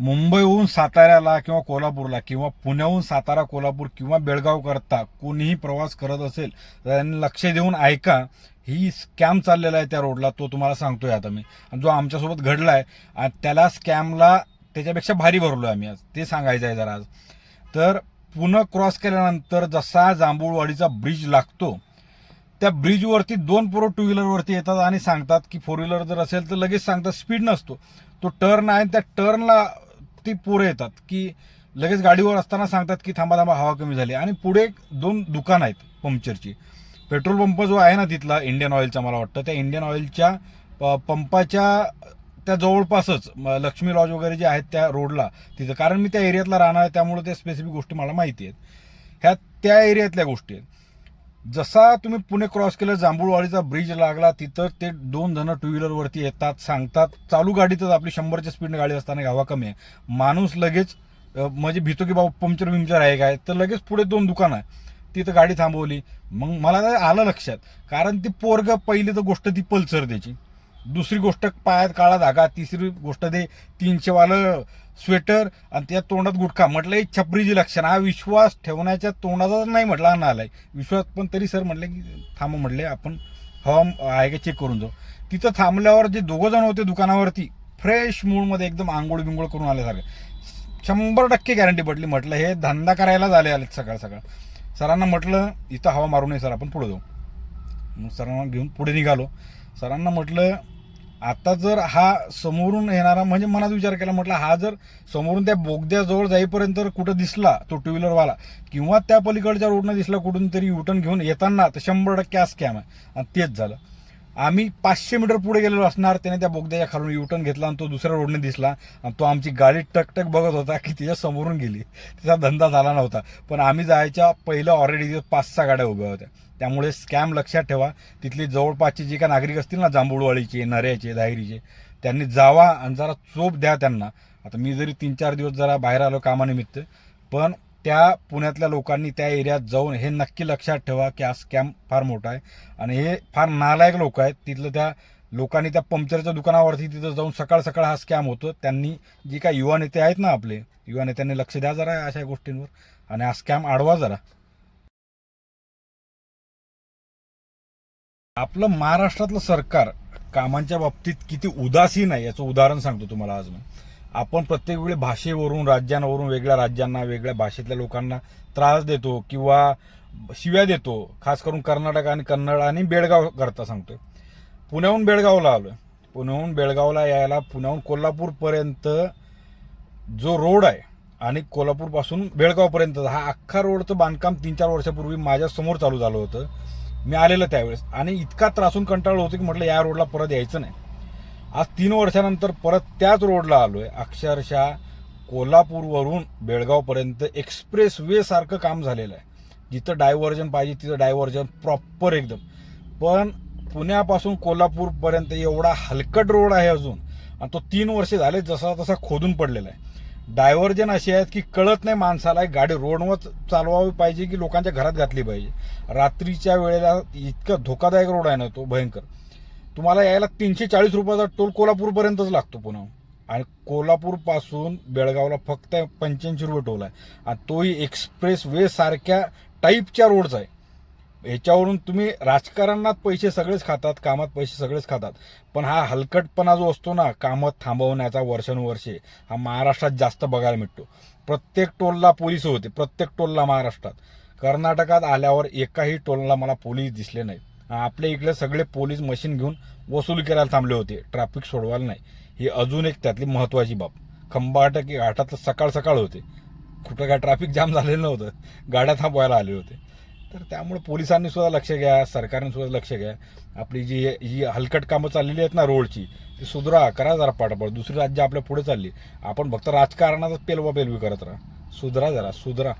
मुंबईहून साताऱ्याला किंवा कोल्हापूरला किंवा पुण्याहून सातारा कोल्हापूर किंवा बेळगाव करता कोणीही प्रवास करत असेल तर त्यांनी लक्ष देऊन ऐका. ही स्कॅम चाललेला आहे त्या रोडला तो तुम्हाला सांगतोय आता मी. आणि जो आमच्यासोबत घडलाय आणि त्याला स्कॅमला त्याच्यापेक्षा भारी भरलोय आम्ही आज. ते सांगायचं आहे जरा आज. तर पुन्हा क्रॉस केल्यानंतर जसा जांभूळवाडीचा ब्रिज लागतो त्या ब्रिजवरती दोन पोरं टू व्हीलरवरती येतात आणि सांगतात की फोर व्हीलर जर असेल तर लगेच सांगतात स्पीड नसतो. तो टर्न आहे त्या टर्नला ती पोरं येतात की लगेच गाडीवर असताना सांगतात की थांबा थांबा हवा कमी झाली. आणि पुढे एक दोन दुकानं आहेत पंक्चरची. पेट्रोल पंप जो आहे ना तिथला इंडियन ऑइलचा मला वाटतं त्या इंडियन ऑइलच्या प- पंपाच्या त्या जवळपासच लक्ष्मी लॉज वगैरे जे आहेत त्या रोडला तिथं. कारण मी त्या एरियातला राहणार आहे त्यामुळे त्या स्पेसिफिक गोष्टी मला माहिती आहेत. ह्या त्या एरियातल्या गोष्टी आहेत. जसा तुम्ही पुणे क्रॉस केलं जांभूळवाडीचा ब्रिज लागला तिथं ते दोन जण टू व्हीलरवरती येतात सांगतात चालू गाडीतच आपली शंभरच्या स्पीडने गाडी असताना गावा कमी आहे. माणूस लगेच म्हणजे भीतो की बाबा पंक्चर विमचर आहे काय? तर लगेच पुढे दोन दुकानं आहे तिथं गाडी थांबवली. मग मला आलं लक्षात. कारण ती पोरग पहिली तर गोष्ट ती पल्सर त्याची दुसरी गोष्ट पायात काळा धागा तिसरी गोष्ट ते तीनशेवालं स्वेटर आणि त्या तोंडात गुटखा. म्हटलं एक छपरीची लक्षण हा विश्वास ठेवण्याच्या तोंडाचा नाही म्हटला हा आहे विश्वास पण तरी सर म्हटले की थांब म्हटले आपण हवा आहे का चेक करून जाऊ. तिथं थांबल्यावर जे दोघं जण होते दुकानावरती फ्रेश मूडमध्ये एकदम आंघोळ बिंगोळ करून आल्यासारखं शंभर टक्के गॅरंटी पडली. म्हटलं हे धंदा करायला झाले आले सकाळ सकाळ. सरांना म्हटलं इथं हवा मारू नये सर आपण पुढे जाऊ. मग सरांना घेऊन पुढे निघालो. सरांना म्हटलं आता जर हा समोरून येणारा म्हणजे मनात विचार केला म्हटलं हा जर समोरून त्या बोगद्याजवळ जाईपर्यंत कुठं दिसला तो टू व्हीलरवाला किंवा त्या पलीकडच्या रोडनं दिसला कुठून तरी युटर्न घेऊन येताना तर शंभर टक्के हा स्कॅम आहे. आणि तेच झालं. आम्ही पाचशे मीटर पुढे गेलेलो असणार त्याने त्या बोगद्याच्या खालून युटर्न घेतला आणि तो दुसऱ्या रोडने दिसला. आणि तो आमची गाडी टकटक बघत होता की तिच्या समोरून गेली. तिचा धंदा झाला नव्हता. पण आम्ही जायच्या पहिलं ऑलरेडी पाच सहा गाड्या उभ्या होत्या. त्यामुळे स्कॅम लक्षात ठेवा. तिथली जवळपासची जी काय नागरिक असतील ना जांभूळवाळीचे नऱ्याचे दाहिरीचे त्यांनी जावा आणि जरा चोप द्या त्यांना. आता मी जरी तीन चार दिवस जरा बाहेर आलो कामानिमित्त पण त्या पुण्यातल्या लोकांनी त्या एरियात जाऊन हे नक्की लक्षात ठेवा की हा स्कॅम फार मोठा आहे. आणि हे फार नालायक लोक आहेत. तिथलं त्या लोकांनी त्या पंक्चरच्या दुकानावरती तिथं जाऊन सकाळ सकाळ हा स्कॅम होतो. त्यांनी जे काय युवा नेते आहेत ना आपले युवा नेत्यांनी लक्ष द्या जरा अशा गोष्टींवर आणि हा स्कॅम आडवा जरा. आपलं महाराष्ट्रातलं सरकार कामांच्या बाबतीत किती उदासीन आहे याचं उदाहरण सांगतो तुम्हाला आज मी. आपण प्रत्येक वेळी भाषेवरून राज्यांवरून वेगळ्या राज्यांना वेगळ्या भाषेतल्या लोकांना त्रास देतो किंवा शिव्या देतो. खास करून कर्नाटक आणि कन्नड आणि बेळगाव करता सांगतोय. पुण्याहून बेळगावला आलोय. पुण्याहून बेळगावला यायला पुण्याहून कोल्हापूरपर्यंत जो रोड आहे आणि कोल्हापूरपासून बेळगावपर्यंत हा अख्खा रोडचं बांधकाम तीन चार वर्षापूर्वी माझ्यासमोर चालू झालं होतं. मी आलेलं त्यावेळेस. आणि इतका त्रासून कंटाळलो होतो की म्हटलं या रोडला परत यायचं नाही. आज तीन वर्षानंतर परत त्याच रोडला आलोय. अक्षरशः कोल्हापूरवरून बेळगावपर्यंत एक्सप्रेस वे सारखं काम झालेलं आहे. जिथं डायव्हर्जन पाहिजे तिथं डायव्हर्जन प्रॉपर एकदम. पण पुण्यापासून कोल्हापूरपर्यंत एवढा हलकट रोड आहे अजून. आणि तो तीन वर्षे झाले जसा तसा खोदून पडलेला आहे. डायव्हर्जन असे आहेत की कळत नाही माणसाला एक गाडी रोडवर चालवावी पाहिजे की लोकांच्या घरात घातली पाहिजे. रात्रीच्या वेळेला इतका धोकादायक रोड आहे ना तो भयंकर. तुम्हाला यायला तीनशे चाळीस रुपयाचा टोल कोल्हापूरपर्यंतच लागतो पुन्हा. आणि कोल्हापूरपासून बेळगावला फक्त पंच्याऐंशी रुपये टोल आहे. आणि तोही एक्सप्रेस वे सारख्या टाईपच्या रोडचा आहे. याच्यावरून तुम्ही राजकारणात पैसे सगळेच खातात कामात पैसे सगळेच खातात. पण हा हलकटपणा जो असतो ना कामात थांबवण्याचा वर्षानुवर्षे हा महाराष्ट्रात जास्त बघायला मिळतो. प्रत्येक टोलला पोलीस होते प्रत्येक टोलला महाराष्ट्रात. कर्नाटकात आल्यावर एकाही टोलला मला पोलीस दिसले नाहीत. आपल्या इकडे सगळे पोलीस मशीन घेऊन वसुली करायला थांबले होते. ट्रॅफिक सोडवायला नाही. ही अजून एक त्यातली महत्वाची बाब. खंबाट की घाटातलं सकाळ सकाळ होते. कुठं काय ट्रॅफिक जाम झालेलं नव्हतं. गाड्या थांबवायला आले होते. तर त्यामुळे पोलिसांनी सुद्धा लक्ष घ्या सरकारने सुद्धा लक्ष घ्या. आपली जी ही हलकट कामं चाललेली आहेत ना रोडची ती सुधरा करा जरा पाठपड दुसरी राज्य आपल्या पुढे चालली. आपण फक्त राजकारणातच पेलवा पेलवी करत राहा. सुधरा जरा सुधरा.